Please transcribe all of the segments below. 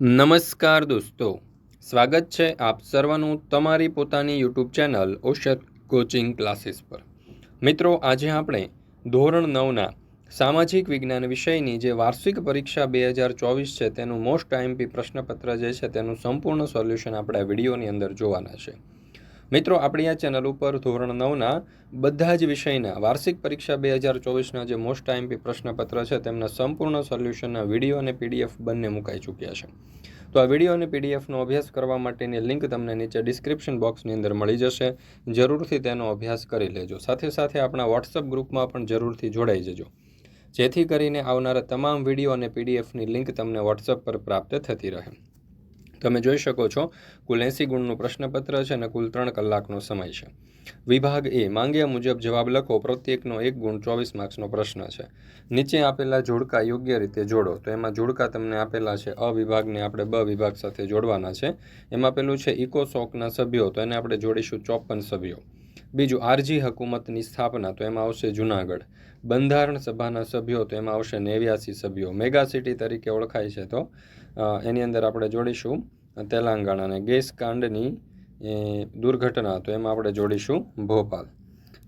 નમસ્કાર દોસ્તો. સ્વાગત છે આપ સર્વનું તમારી પોતાની યુટ્યુબ ચેનલ ઓશત કોચિંગ ક્લાસીસ પર. મિત્રો, આજે આપણે ધોરણ નવના સામાજિક વિજ્ઞાન વિષયની જે વાર્ષિક પરીક્ષા બે હજાર ચોવીસ છે તેનું મોસ્ટ આઈએમપી પ્રશ્નપત્ર જે છે તેનું સંપૂર્ણ સોલ્યુશન આપણે આ વિડીયોની અંદર જોવાના છે. મિત્રો, આપણી આ ચેનલ ઉપર ધોરણ નવના બધા જ વિષયના વાર્ષિક પરીક્ષા બે હજાર ચોવીસના જે મોસ્ટ આઈએમપી પ્રશ્નપત્ર છે, તેમના સંપૂર્ણ સોલ્યુશનના વીડિયો અને પીડીએફ બંને મુકાઈ ચૂક્યા છે. તો આ વીડિયો અને પીડીએફનો અભ્યાસ કરવા માટેની લિંક તમને નીચે ડિસ્ક્રિપ્શન બોક્સની અંદર મળી જશે. જરૂરથી તેનો અભ્યાસ કરી લેજો. સાથે સાથે આપણા વોટ્સઅપ ગ્રુપમાં પણ જરૂરથી જોડાઈ જજો. જેથી કરીને આવનારા તમામ વીડિયો અને પીડીએફની લિંક તમને વોટ્સઅપ પર પ્રાપ્ત થતી રહે. તમે જોઈ શકો છો, કુલ એંસી ગુણનું પ્રશ્નપત્ર છે અને કુલ ત્રણ કલાકનો સમય છે. વિભાગ એ માંગ્યા મુજબ જવાબ લખો, પ્રત્યેકનો એક ગુણ ચોવીસ માર્ક્સનો પ્રશ્ન છે. નીચે આપેલા જોડકા યોગ્ય રીતે જોડો. તો એમાં જોડકા તમને આપેલા છે, અ વિભાગને આપણે બ વિભાગ સાથે જોડવાના છે. એમાં પેલું છે ઇકોસોકના સભ્યો, તો એને આપણે જોડીશું ચોપન સભ્યો. બીજું, આરજી હકુમતની સ્થાપના, તો એમાં આવશે જુનાગઢ. બંધારણ સભાના સભ્યો, તો એમાં આવશે નેવ્યાસી સભ્યો. મેગા સિટી તરીકે ઓળખાય છે તો એની અંદર આપણે જોડીશું તેલંગાણા અને ગેસ કાંડની દુર્ઘટના તો એમાં આપણે જોડીશું ભોપાલ.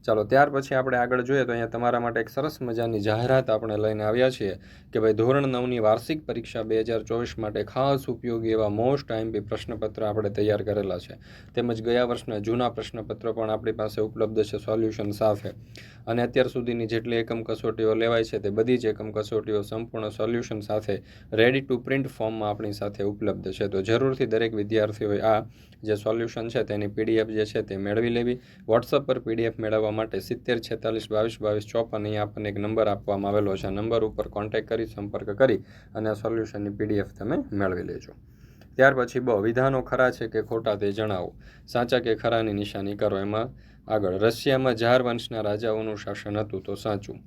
ચાલો, ત્યાર પછી આપણે આગળ જોઈએ તો અહીંયા તમારા માટે એક સરસ મજાની જાહેરાત આપણે લઈને આવ્યા છીએ કે ભાઈ ધોરણ નવની વાર્ષિક પરીક્ષા બે હજાર ચોવીસ માટે ખાસ ઉપયોગી એવા મોસ્ટ આઈએમપી પ્રશ્નપત્ર આપણે તૈયાર કરેલા છે. તેમજ ગયા વર્ષના જૂના પ્રશ્નપત્રો પણ આપણી પાસે ઉપલબ્ધ છે, સોલ્યુશન સાથે. અને અત્યાર સુધીની જેટલી એકમ કસોટીઓ લેવાય છે તે બધી જ એકમ કસોટીઓ સંપૂર્ણ સોલ્યુશન સાથે રેડી ટુ પ્રિન્ટ ફોર્મમાં આપણી સાથે ઉપલબ્ધ છે. તો જરૂરથી દરેક વિદ્યાર્થીઓએ આ જે સોલ્યુશન છે તેની પીડીએફ જે છે તે મેળવી લેવી. વોટ્સઅપ પર પીડીએફ મેળવવા માટે સિત્તેર, છેતાલીસ, બાવીસ બાવીસ, ચોપન અહીં આપણને એક નંબર આપવામાં આવેલો છે. નંબર ઉપર કોન્ટેક્ટ કરી, સંપર્ક કરી અને આ સોલ્યુશનની પીડીએફ તમે મેળવી લેજો. ત્યાર પછી બ, વિધાનો ખરા છે કે ખોટા તે જણાવો. સાચા કે ખરાની નિશાની કરો. એમાં આગળ, રશિયામાં ઝાર વંશના રાજાઓનું શાસન હતું તો સાચું.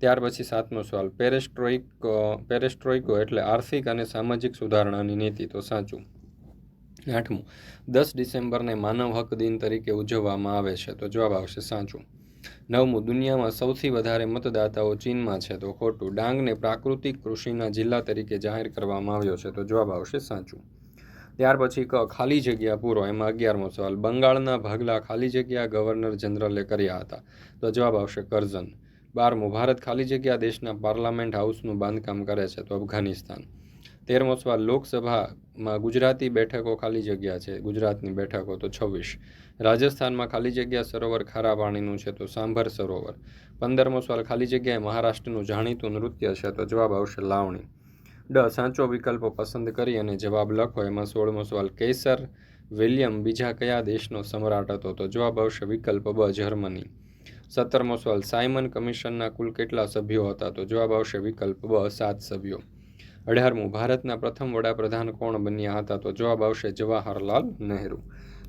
ત્યાર પછી સાતમો સવાલ, પેરેસ્ટ્રોઇક પેરેસ્ટ્રોઇકો એટલે આર્થિક અને સામાજિક સુધારણાની નીતિ તો સાચું. આઠમું. દસ ડિસેમ્બરને માનવ હક દિન તરીકે ઉજવવામાં આવે છે. તો જવાબ આવશે સાચું. નવમું, દુનિયામાં સૌથી વધારે મતદાતાઓ ચીનમાં છે. તો ખોટું. ડાંગને પ્રાકૃતિક કૃષિના જિલ્લા તરીકે જાહેર કરવામાં આવ્યો છે. તો જવાબ આવશે સાચું. ત્યાર પછી ક, ખાલી જગ્યા પૂરો. એમાં અગિયારમો સવાલ. બંગાળના ભાગલા ખાલી જગ્યા ગવર્નર જનરલે કર્યા હતા. તો જવાબ આવશે કરઝન બારમું, ભારત ખાલી જગ્યા દેશના પાર્લામેન્ટ હાઉસનું બાંધકામ કરે છે. તો અફઘાનિસ્તાન. તેરમો સવાલ લોકસભામાં ગુજરાતી બેઠકો ખાલી જગ્યા છે, ગુજરાતની બેઠકો તો છવ્વીસ. રાજસ્થાનમાં ખાલી જગ્યા સરોવર ખારા પાણીનું છે તો સાંભર સરોવર. પંદરમો સવાલ ખાલી જગ્યાએ મહારાષ્ટ્રનું જાણીતું નૃત્ય છે તો જવાબ આવશે લાવણી. ડ. સાચો વિકલ્પ પસંદ કરી અને જવાબ લખો. એમાં સોળમો સવાલ કેસર, વિલિયમ બીજા કયા દેશનો સમ્રાટ હતો તો જવાબ આવશે વિકલ્પ બ, જર્મની. સત્તરમો સવાલ સાયમન કમિશનના કુલ કેટલા સભ્યો હતા તો જવાબ આવશે વિકલ્પ બ, સાત સભ્યો. અઢારમું, ભારતના પ્રથમ વડાપ્રધાન કોણ બન્યા હતા? તો જવાબ આવશે જવાહરલાલ નહેરુ.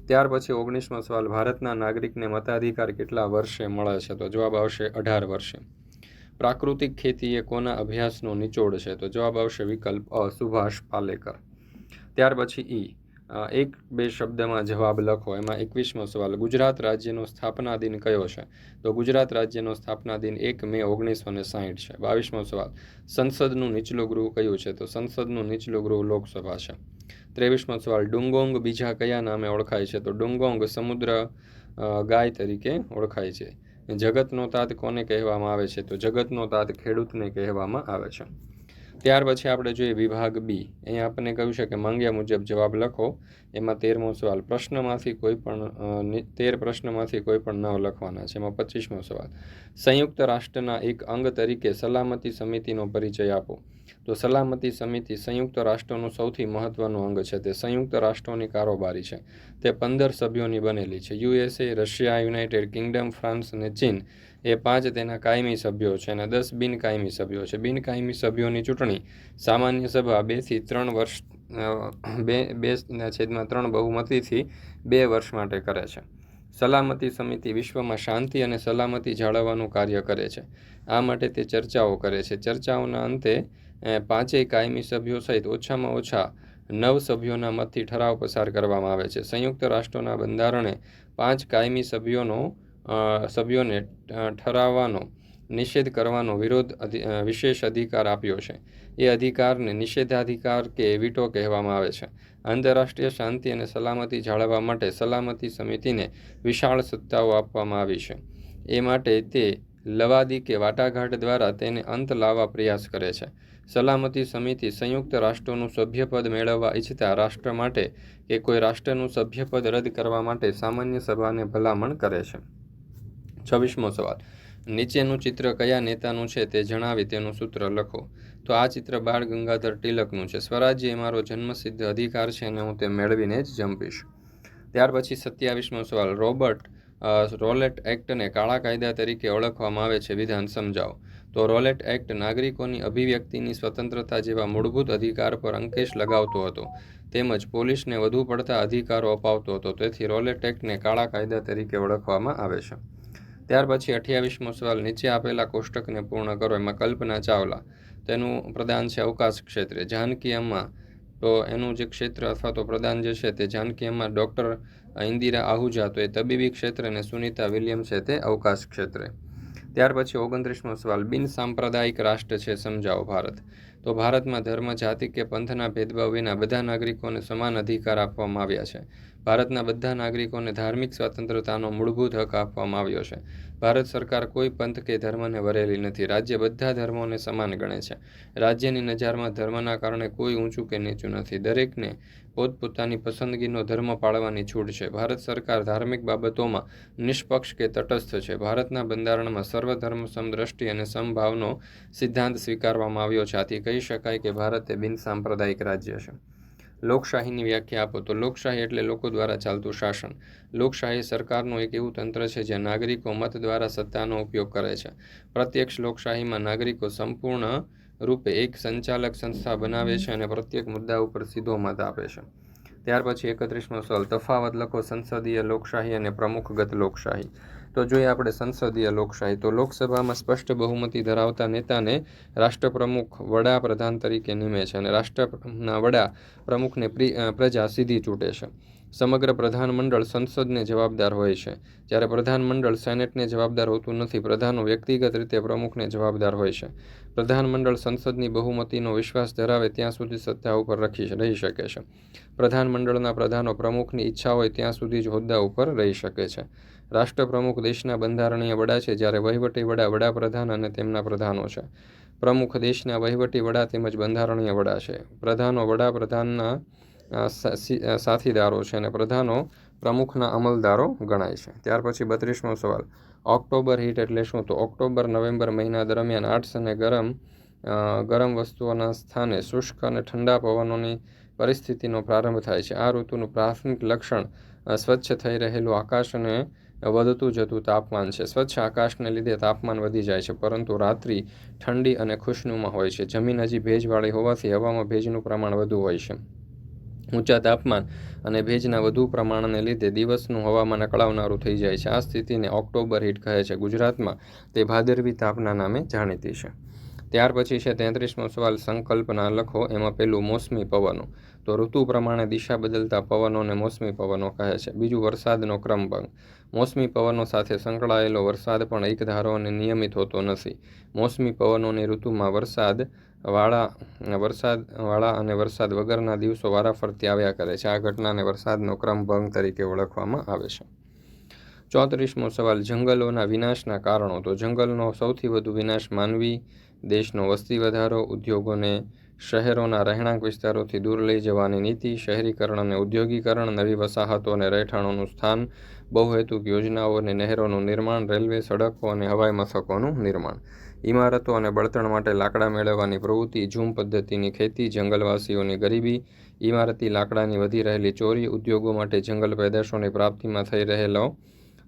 ત્યાર પછી ઓગણીસમો સવાલ, ભારતના નાગરિકને મતાધિકાર કેટલા વર્ષે મળે છે? તો જવાબ આવશે અઢાર વર્ષે. પ્રાકૃતિક ખેતી એ કોના અભ્યાસનો નિચોડ છે? તો જવાબ આવશે વિકલ્પ અ, સુભાષ પાલેકર. ત્યાર પછી ઈ એક બે શબ્દમાં જવાબ લખો. એમાં એકવીસમો સવાલ, ગુજરાત રાજ્યનો સ્થાપના દિન કયો છે? તો ગુજરાત રાજ્યનો સ્થાપના દિન એક મે ઓગણીસો ને સાહીઠ છે. બાવીસમો સવાલ, સંસદનું નીચલું ગૃહ કયું છે? તો સંસદનું નીચલું ગૃહ લોકસભા છે. ત્રેવીસમો સવાલ, ડુંગોંગ બીજા કયા નામે ઓળખાય છે? તો ડુંગોંગ સમુદ્ર ગાય તરીકે ઓળખાય છે. જગતનો તાત કોને કહેવામાં આવે છે? તો જગતનો તાત ખેડૂતને કહેવામાં આવે છે. ત્યાર પછી આપણે જોઈએ વિભાગ બી અહીંયા આપણને કહ્યું છે કે માંગ્યા મુજબ જવાબ લખો. એમાં તેરમો સવાલ, પ્રશ્નમાંથી કોઈ પણ તેર પ્રશ્નમાંથી કોઈ પણ નવ લખવાના છે. એમાં પચીસમો સવાલ, સંયુક્ત રાષ્ટ્રના એક અંગ તરીકે સલામતી સમિતિનો પરિચય આપો. તો સલામતી સમિતિ સંયુક્ત રાષ્ટ્રોનું સૌથી મહત્વનું અંગ છે. તે સંયુક્ત રાષ્ટ્રોની કારોબારી છે. તે પંદર સભ્યોની બનેલી છે. USA, Russia, United Kingdom, France અને ચીન એ પાંચ તેના કાયમી સભ્યો છે અને દસ બિનકાયમી સભ્યો છે. બિનકાયમી સભ્યોની ચૂંટણી સામાન્ય સભા બેથી ત્રણ વર્ષ બે બે છેદમાં ત્રણ બહુમતીથી બે વર્ષ માટે કરે છે. સલામતી સમિતિ વિશ્વમાં શાંતિ અને સલામતી જાળવવાનું કાર્ય કરે છે. આ માટે તે ચર્ચાઓ કરે છે. ચર્ચાઓના અંતે પાંચેય કાયમી સભ્યો સહિત ઓછામાં ઓછા નવ સભ્યોના મતથી ઠરાવ પસાર કરવામાં આવે છે. સંયુક્ત રાષ્ટ્રોના બંધારણે પાંચ કાયમી સભ્યોનો સભ્યોને ઠરાવવાનો નિષેધ કરવાનો વિરોધ વિશેષ અધિકાર આપ્યો છે. એ અધિકારને નિષેધાધિકાર કે વિટો કહેવામાં આવે છે. આંતરરાષ્ટ્રીય શાંતિ અને સલામતી જાળવવા માટે સલામતી સમિતિને વિશાળ સત્તાઓ આપવામાં આવી છે. એ માટે તે લવાદી કે વાટાઘાટ દ્વારા તેને અંત લાવવા પ્રયાસ કરે છે. સલામતી સમિતિ સંયુક્ત રાષ્ટ્રોનું સભ્યપદ મેળવવા ઈચ્છતા રાષ્ટ્ર માટે કે કોઈ રાષ્ટ્રનું સભ્યપદ રદ કરવા માટે સામાન્ય સભાને ભલામણ કરે છે. છવ્વીસમો સવાલ. નીચેનું ચિત્ર કયા નેતાનું છે તે જણાવી તેનું સૂત્ર લખો. તો આ ચિત્ર બાળ ગંગાધર તિલકનું છે. સ્વરાજ્ય એ મારો જન્મસિદ્ધ અધિકાર છે અને હું તે મેળવીને જ જંપીશ. ત્યાર પછી સત્યાવીસમો સવાલ. રોબર્ટ રોલેટ એક્ટને કાળા કાયદા તરીકે ઓળખવામાં આવે છે. વિધાન સમજાવો. તો રોલેટ એક્ટ નાગરિકોની અભિવ્યક્તિની સ્વતંત્રતા જેવા મૂળભૂત અધિકાર પર અંકેશ લગાવતો હતો. તેમજ પોલીસને વધુ પડતા અધિકારો અપાવતો હતો. તેથી રોલેટ એક્ટને કાળા કાયદા તરીકે ઓળખવામાં આવે છે. ત્યાર પછી અઠ્યાવીસમો સવાલ, નીચે આપેલા કોષ્ટકને પૂર્ણ કરો. એમાં કલ્પના ચાવલા, તેનું પ્રદાન છે અવકાશ ક્ષેત્રે. જાનકી અમ્મા, તો એનું જે ક્ષેત્ર અથવા તો પ્રદાન જે છે તે જાનકી અમ્મા, ડૉક્ટર ઇન્દિરા આહુજા, તો એ તબીબી ક્ષેત્ર અને સુનિતા વિલિયમ છે તે અવકાશ ક્ષેત્રે. ત્યાર પછી ઓગણત્રીસમો સવાલ, બિન સાંપ્રદાયિક રાષ્ટ્ર છે, સમજાવો ભારત. તો ભારતમાં ધર્મ, જાતિ કે પંથના ભેદભાવ વિના બધા નાગરિકોને સમાન અધિકાર આપવામાં આવ્યા છે. ભારતના બધા નાગરિકોને ધાર્મિક સ્વતંત્રતાનો મૂળભૂત હક આપવામાં આવ્યો છે. ભારત સરકાર કોઈ પંથ કે ધર્મને વરેલી નથી. રાજ્ય બધા ધર્મોને સમાન ગણે છે. રાજ્યની નજારમાં ધર્મના કારણે કોઈ ઊંચું કે નીચું નથી. દરેકને પોતપોતાની પસંદગીનો ધર્મ પાળવાની છૂટ છે. ભારત સરકાર ધાર્મિક બાબતોમાં નિષ્પક્ષ કે તટસ્થ છે. ભારતના બંધારણમાં સર્વધર્મ સમદ્રષ્ટિ અને સમભાવનો સિદ્ધાંત સ્વીકારવામાં આવ્યો છે. આથી કહી શકાય કે ભારત એ બિનસાંપ્રદાયિક રાજ્ય છે. લોકશાહીની વ્યાખ્યા આપો તો લોકશાહી એટલે લોકો દ્વારા ચાલતું શાસન. લોકશાહી સરકારનું એક એવું તંત્ર છે જ્યાં નાગરિકો મત દ્વારા સત્તાનો ઉપયોગ કરે છે. પ્રત્યક્ષ લોકશાહીમાં નાગરિકો સંપૂર્ણ રૂપે એક સંચાલક સંસ્થા બનાવે છે અને પ્રત્યેક મુદ્દા ઉપર સીધો મત આપે છે. ત્યાર પછી એકત્રીસમો સવાલ, તફાવત લખો સંસદીય લોકશાહી અને પ્રમુખગત લોકશાહી. તો જોઈએ આપણે સંસદીય લોકશાહી. તો લોકસભામાં સ્પષ્ટ બહુમતી ધરાવતા નેતાને રાષ્ટ્રપ્રમુખ વડાપ્રધાન તરીકે નિમે છે અને રાષ્ટ્રના વડા પ્રમુખને પ્રિ- પ્રજા સીધી ચૂંટે છે. સમગ્ર પ્રધાનમંડળ સંસદને જવાબદાર હોય છે. જ્યારે પ્રધાનમંડળ સેનેટને જવાબદાર હોતું નથી, પ્રધાનો વ્યક્તિગત રીતે પ્રમુખને જવાબદાર હોય છે. પ્રધાનમંડળ સંસદની બહુમતીનો વિશ્વાસ ધરાવે ત્યાં સુધી સત્તા ઉપર રખી, રહી શકે છે. પ્રધાનમંડળના પ્રધાનો પ્રમુખની ઈચ્છા હોય ત્યાં સુધી જ હોદ્દા ઉપર રહી શકે છે. રાષ્ટ્રપ્રમુખ દેશના બંધારણીય વડા છે જ્યારે વહીવટી વડા વડાપ્રધાન અને તેમના પ્રધાનો છે. પ્રમુખ દેશના વહીવટી વડા તેમજ બંધારણીય વડા છે. પ્રધાનો વડાપ્રધાનના સાથીદારો છે અને પ્રધાનો પ્રમુખના અમલદારો ગણાય છે. ત્યાર પછી બત્રીસમો સવાલ. ઓક્ટોબર હીટ એટલે શું? તો ઓક્ટોબર, નવેમ્બર મહિના દરમિયાન આઠસ અને ગરમ ગરમ વસ્તુઓના સ્થાને શુષ્ક અને ઠંડા પવનોની પરિસ્થિતિનો પ્રારંભ થાય છે. આ ઋતુનું પ્રાથમિક લક્ષણ સ્વચ્છ થઈ રહેલું આકાશ અને વધતું જતું તાપમાન છે. સ્વચ્છ આકાશને લીધે તાપમાન વધી જાય છે, પરંતુ રાત્રિ ઠંડી અને ખુશનુમા હોય છે. જમીન હજી ભેજવાળી હોવાથી હવામાં ભેજનું પ્રમાણ વધુ હોય છે. ઊંચા તાપમાન અને ભેજના વધુ પ્રમાણને લીધે દિવસનું હવામાન અકળાવનારું થઈ જાય છે. આ સ્થિતિને ઓક્ટોબર હીટ કહે છે. ગુજરાતમાં તે ભાદરવી તાપના નામે જાણીતી છે. ત્યાર પછી છે, તેત્રીસમો સવાલ સંકલ્પના લખો. એમાં પેલું મોસમી પવનો. તો ઋતુ પ્રમાણે દિશા બદલતા પવનોને મોસમી પવનો કહે છે. બીજું વરસાદનો ક્રમભંગ મોસમી પવનો સાથે સંકળાયેલો વરસાદ પણ એકધારો અને નિયમિત હોતો નથી. મોસમી પવનોની ઋતુમાં વરસાદ, વાળા વરસાદ, વાળા અને વરસાદ વગરના દિવસો વારાફરતી આવ્યા કરે છે. આ ઘટનાને વરસાદનો ક્રમભંગ તરીકે ઓળખવામાં આવે છે. ચોત્રીસમો સવાલ, જંગલોના વિનાશના કારણો. તો જંગલનો સૌથી વધુ વિનાશ માનવી દેશનો વસ્તી વધારો, ઉદ્યોગોને શહેરોના રહેણાંક વિસ્તારોથી દૂર લઈ જવાની નીતિ, શહેરીકરણ અને ઉદ્યોગીકરણ, નવી વસાહતો અને રહેઠાણોનું સ્થાન, બહુહેતુક યોજનાઓ અને નહેરોનું નિર્માણ, રેલવે સડકો અને હવાઈ મથકોનું નિર્માણ. ઇમારતો અને બળતણ માટે લાકડા મેળવવાની પ્રવૃત્તિ, ઝૂમ પદ્ધતિની ખેતી, જંગલવાસીઓની ગરીબી, ઇમારતી લાકડાની વધી રહેલી ચોરી, ઉદ્યોગો માટે જંગલ પેદાશોની પ્રાપ્તિમાં થઈ રહેલો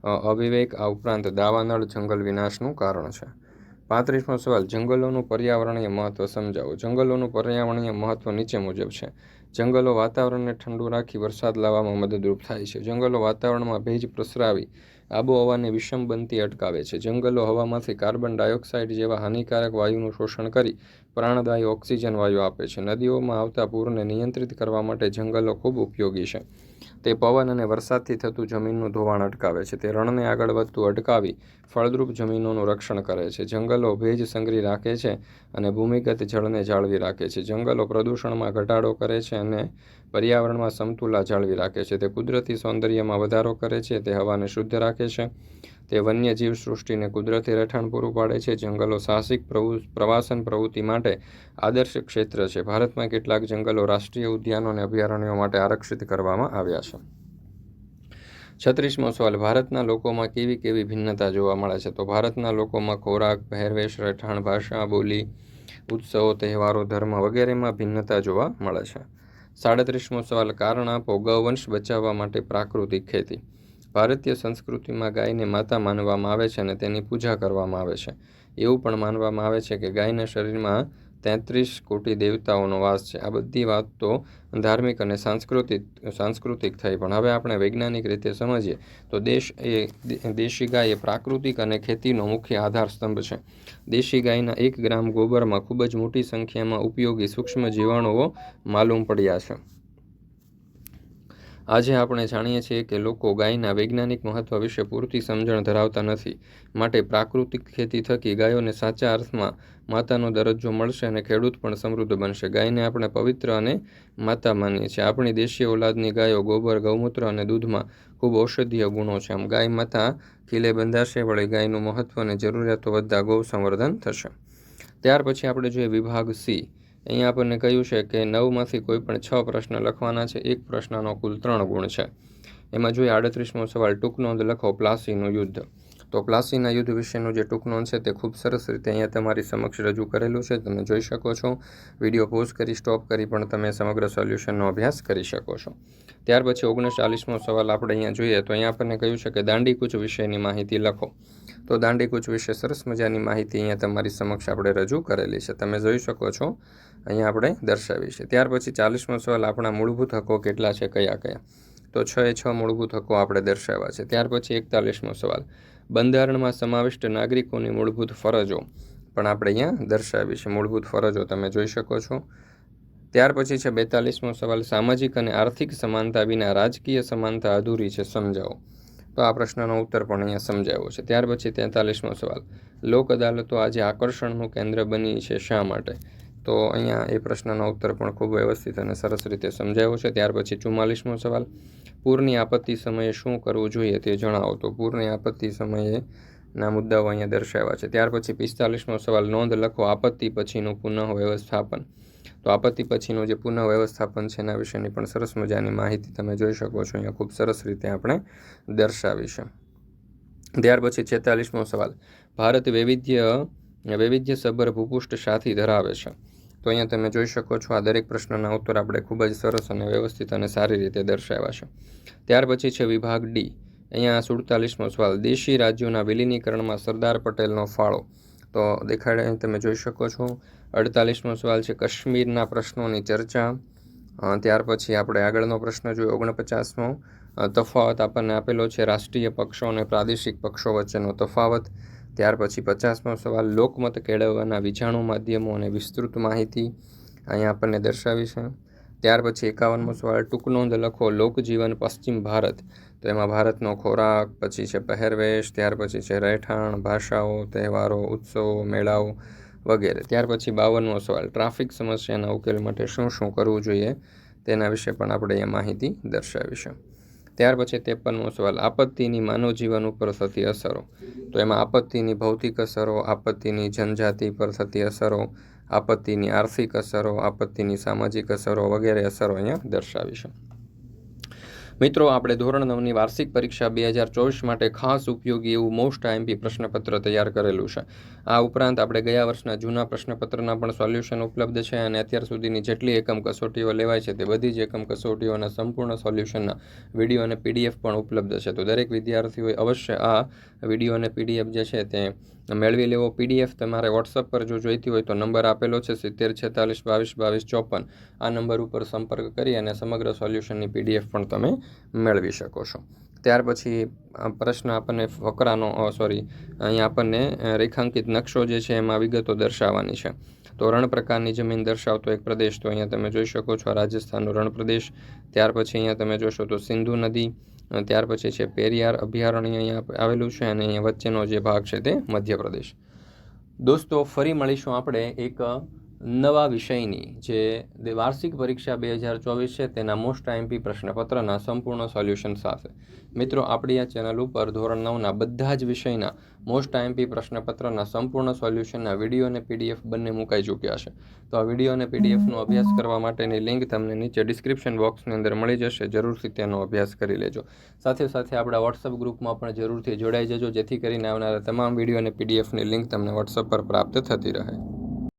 અવિવેક આ ઉપરાંત દાવાનળ જંગલ વિનાશનું કારણ છે. પાંત્રીસમો સવાલ, જંગલોનું પર્યાવરણીય મહત્વ સમજાવો. જંગલોનું પર્યાવરણીય મહત્વ નીચે મુજબ છે. જંગલો વાતાવરણને ઠંડુ રાખી વરસાદ લાવવામાં મદદરૂપ થાય છે. જંગલો વાતાવરણમાં ભેજ પ્રસરાવી આબોહવાને વિષમ બનતી અટકાવે છે. જંગલો હવામાંથી કાર્બન ડાયોક્સાઇડ જેવા હાનિકારક વાયુનું શોષણ કરી પ્રાણદાયી ઓક્સિજન વાયુ આપે છે. નદીઓમાં આવતા પૂરને નિયંત્રિત કરવા માટે જંગલો ખૂબ ઉપયોગી છે. તે પવન અને વરસાદથી થતું જમીનનું ધોવાણ અટકાવે છે. તે રણને આગળ વધતું અટકાવી ફળદ્રુપ જમીનોનું રક્ષણ કરે છે. જંગલો ભેજ સંગ્રહી રાખે છે અને ભૂમિગત જળને જાળવી રાખે છે. જંગલો પ્રદૂષણમાં ઘટાડો કરે છે અને પર્યાવરણમાં સમતુલા જાળવી રાખે છે. તે કુદરતી સૌંદર્યમાં વધારો કરે છે. તે હવાને શુદ્ધ રાખે છે. તે વન્યજીવ સૃષ્ટિને કુદરતી રહેઠાણ પૂરું પાડે છે. જંગલો સાહસિક પ્રવુ, પ્રવાસન પ્રવૃત્તિ માટે આદર્શ ક્ષેત્ર છે. ભારતમાં કેટલાક જંગલો રાષ્ટ્રીય ઉદ્યાનો અને અભયારણ્યો માટે આરક્ષિત કરવામાં આવ્યા છે. છત્રીસમો સવાલ, ભારતના લોકોમાં કેવી કેવી ભિન્નતા જોવા મળે છે? તો ભારતના લોકોમાં ખોરાક, પહેરવેશ, રહેઠાણ, ભાષા, બોલી, ઉત્સવો, તહેવારો, ધર્મ વગેરેમાં ભિન્નતા જોવા મળે છે. સાડત્રીસમો સવાલ, કારણ આપો ગૌવંશ બચાવવા માટે પ્રાકૃતિક ખેતી. ભારતીય સંસ્કૃતિમાં ગાયને માતા માનવામાં આવે છે અને તેની પૂજા કરવામાં આવે છે. એવું પણ માનવામાં આવે છે કે ગાયના શરીરમાં તેત્રીસ કોટી દેવતાઓનો વાસ છે. આ બધી વાત તો ધાર્મિક અને સાંસ્કૃતિક સાંસ્કૃતિક થઈ. પણ હવે આપણે વૈજ્ઞાનિક રીતે સમજીએ તો દેશ એ દેશી ગાય એ પ્રાકૃતિક અને ખેતીનો મુખ્ય આધાર સ્તંભ છે. દેશી ગાયના એક ગ્રામ ગોબરમાં ખૂબ જ મોટી સંખ્યામાં ઉપયોગી સૂક્ષ્મ જીવાણુઓ માલુમ પડ્યા છે. આજે આપણે જાણીએ છીએ કે લોકો ગાયના વૈજ્ઞાનિક મહત્વ વિશે પૂરતી સમજણ ધરાવતા નથી, માટે પ્રાકૃતિક ખેતી થકી ગાયોને સાચા અર્થમાં માતાનો દરજ્જો મળશે અને ખેડૂત પણ સમૃદ્ધ બનશે. ગાયને આપણે પવિત્ર અને માતા માનીએ છીએ. આપણી દેશી ઓલાદની ગાયો ગોબર, ગૌમૂત્ર અને દૂધમાં ખૂબ ઔષધીય ગુણો છે. આમ ગાય માતા ખીલે બંધાશે, વળી ગાયનું મહત્વ અને જરૂરિયાતો વધતા ગૌ સંવર્ધન થશે. ત્યાર પછી આપણે જોઈએ વિભાગ સી. અહીંયા આપણને કહ્યું છે કે નવમાંથી કોઈ પણ છ પ્રશ્ન લખવાના છે. એક પ્રશ્નનો કુલ ત્રણ ગુણ છે. એમાં જોઈએ આડત્રીસમો સવાલ, ટૂંક નોંધ લખો, પ્લાસીનું યુદ્ધ. તો પ્લાસીના યુદ્ધ વિશેનું જે ટૂંક નોંધ છે તે ખૂબ સરસ રીતે અહીંયા તમારી સમક્ષ રજૂ કરેલું છે. તમે જોઈ શકો છો. વીડિયો પોઝ કરી, સ્ટોપ કરી પણ તમે સમગ્ર સોલ્યુશનનો અભ્યાસ કરી શકો છો. ત્યાર પછી ઓગણચાલીસમો સવાલ આપણે અહીંયા જોઈએ. તો અહીંયા આપણને કહ્યું છે કે દાંડીકૂચ વિશેની માહિતી લખો. તો દાંડીકૂચ વિશે સરસ મજાની માહિતી અહીંયા તમારી સમક્ષ આપણે રજૂ કરેલી છે. તમે જોઈ શકો છો, અહીંયા આપણે દર્શાવી છે. ત્યાર પછી ચાલીસમો સવાલ, આપણા મૂળભૂત હકો કેટલા છે, કયા કયા? તો છ એ છ મૂળભૂત હકો આપણે દર્શાવ્યા છે. ત્યાર પછી એકતાલીસમો સવાલ, બંધારણમાં સમાવિષ્ટ નાગરિકોની મૂળભૂત ફરજો પણ આપણે અહીંયા દર્શાવી છે. મૂળભૂત ફરજો તમે જોઈ શકો છો. ત્યાર પછી છે બેતાલીસમો સવાલ, સામાજિક અને આર્થિક સમાનતા વિના રાજકીય સમાનતા અધૂરી છે, સમજાવો. તો આ પ્રશ્નનો ઉત્તર પણ અહીંયા સમજાવ્યો છે. ત્યાર પછી તેતાલીસમો સવાલ. લોક અદાલતો આજે આકર્ષણનું કેન્દ્ર બની છે શા માટે? તો અહીંયા એ પ્રશ્નનો ઉત્તર પણ ખૂબ વ્યવસ્થિત અને સરસ રીતે સમજાવ્યો છે. ત્યાર પછી ચુમ્માલીસમો સવાલ. પૂરની આપત્તિ સમયે શું કરવું જોઈએ તે જણાવો. તો પૂરની આપત્તિ સમયે ના મુદ્દાઓ અહીંયા દર્શાવ્યા છે. ત્યાર પછી પિસ્તાલીસમો સવાલ. નોંધ લખો, આપત્તિ પછીનું પુનઃ વ્યવસ્થાપન. તો આપત્તિ પછીનું જે પુનઃ વ્યવસ્થાપન છે એના વિશેની પણ સરસ મજાની માહિતી તમે જોઈ શકો છો. અહીંયા ખૂબ સરસ રીતે આપણે દર્શાવીશું. ત્યાર પછી છેતાલીસમો સવાલ. ભારત વૈવિધ્ય વૈવિધ્યસભર ભૂપુષ્ઠ સાથી ધરાવે છે. તો અહીંયા તમે જોઈ શકો છો આ દરેક પ્રશ્નના ઉત્તર આપણે ખૂબ જ સરસ અને વ્યવસ્થિત અને સારી રીતે દર્શાવ્યા છે. ત્યાર પછી છે વિભાગ ડી. અહીંયા સુડતાલીસમો સવાલ. દેશી રાજ્યોના વિલીનીકરણમાં સરદાર પટેલનો ફાળો. તો દેખાડે તમે જોઈ શકો છો. અડતાલીસમો સવાલ છે કાશ્મીરના પ્રશ્નોની ચર્ચા. ત્યાર પછી આપણે આગળનો પ્રશ્ન જોઈએ ઓગણપચાસમો. તફાવત આપણને આપેલો છે રાષ્ટ્રીય પક્ષો અને પ્રાદેશિક પક્ષો વચ્ચેનો તફાવત. ત્યાર પછી પચાસમો સવાલ લોકમત કેળવવાના વિજાણુ માધ્યમો અને વિસ્તૃત માહિતી. અહીંયા આપણને દર્શાવી છે. ત્યાર પછી એકાવનમો સવાલ, ટૂંક નોંધ લખો, લોકજીવન પશ્ચિમ ભારત. તો એમાં ભારતનો ખોરાક, પછી છે પહેરવેશ, ત્યાર પછી છે રહેઠાણ, ભાષાઓ, તહેવારો, ઉત્સવો, મેળાઓ વગેરે. ત્યાર પછી બાવનમો સવાલ, ટ્રાફિક સમસ્યાના ઉકેલ માટે શું શું કરવું જોઈએ? તેના વિશે પણ આપણે અહીંયા માહિતી દર્શાવીશું. ત્યાર પછી ત્રેપનમો સવાલ, આપત્તિની માનવ જીવન ઉપર થતી અસરો. તો એમાં આપત્તિની ભૌતિક અસરો, આપત્તિની જનજાતિ પર થતી અસરો આપત્તિની આર્થિક અસરો, આપત્તિની સામાજિક અસરો વગેરે અસરો અહીંયા દર્શાવી છે. મિત્રો, આપણે ધોરણ નવની વાર્ષિક પરીક્ષા બે હજાર ચોવીસ માટે ખાસ ઉપયોગી એવું મોસ્ટ આઈએમપી પ્રશ્નપત્ર તૈયાર કરેલું છે. આ ઉપરાંત આપણે ગયા વર્ષના જૂના પ્રશ્નપત્રના પણ સોલ્યુશન ઉપલબ્ધ છે અને અત્યાર સુધીની જેટલી એકમ કસોટીઓ લેવાય છે તે બધી જ એકમ કસોટીઓના સંપૂર્ણ સોલ્યુશનના વીડિયો અને પીડીએફ પણ ઉપલબ્ધ છે. તો દરેક વિદ્યાર્થીઓએ અવશ્ય આ વીડિયો અને પીડીએફ જે છે તે મેળવી લેવો પીડીએફ તમારે વોટ્સઅપ પર જો જોઈતી હોય તો નંબર આપેલો છે સિત્તેર છેતાલીસ બાવીસ બાવીસ ચોપન. આ નંબર ઉપર સંપર્ક કરી અને સમગ્ર સોલ્યુશનની પીડીએફ પણ તમે મેળવી શકો છો. ત્યાર પછી પ્રશ્ન આપણને ફકરાનો સોરી, અહીંયા આપણને રેખાંકિત નકશો જે છે એમાં વિગતો દર્શાવવાની છે. તો રણ પ્રકારની જમીન દર્શાવતો એક પ્રદેશ તો અહીંયા તમે જોઈ શકો છો, રાજસ્થાનનો રણ પ્રદેશ. ત્યાર પછી અહીંયા તમે જોશો તો સિંધુ નદી ત્યાર પછી છે પેરિયાર અભયારણ્ય અહીંયા આવેલું છે અને અહીંયા વચ્ચેનો જે ભાગ છે તે મધ્યપ્રદેશ. દોસ્તો, ફરી મળીશું આપણે એક નવા વિષયની જે વાર્ષિક પરીક્ષા બે હજાર ચોવીસ છે, તેના મોસ્ટ આઈએમપી પ્રશ્નપત્રના સંપૂર્ણ સોલ્યુશન સાથે. મિત્રો, આપણી આ ચેનલ ઉપર ધોરણ નવના બધા જ વિષયના મોસ્ટ આઈએમપી પ્રશ્નપત્રના સંપૂર્ણ સોલ્યુશનના વીડિયો અને પીડીએફ બંને મુકાઈ ચૂક્યા છે. તો આ વીડિયો અને પીડીએફનો અભ્યાસ કરવા માટેની લિંક તમને નીચે ડિસ્ક્રિપ્શન બોક્સની અંદર મળી જશે. જરૂરથી તેનો અભ્યાસ કરી લેજો. સાથે સાથે આપણા વોટ્સઅપ ગ્રુપમાં પણ જરૂરથી જોડાઈ જજો, જેથી કરીને આવનારા તમામ વીડિયો અને પીડીએફની લિંક તમને વોટ્સઅપ પર પ્રાપ્ત થતી રહે.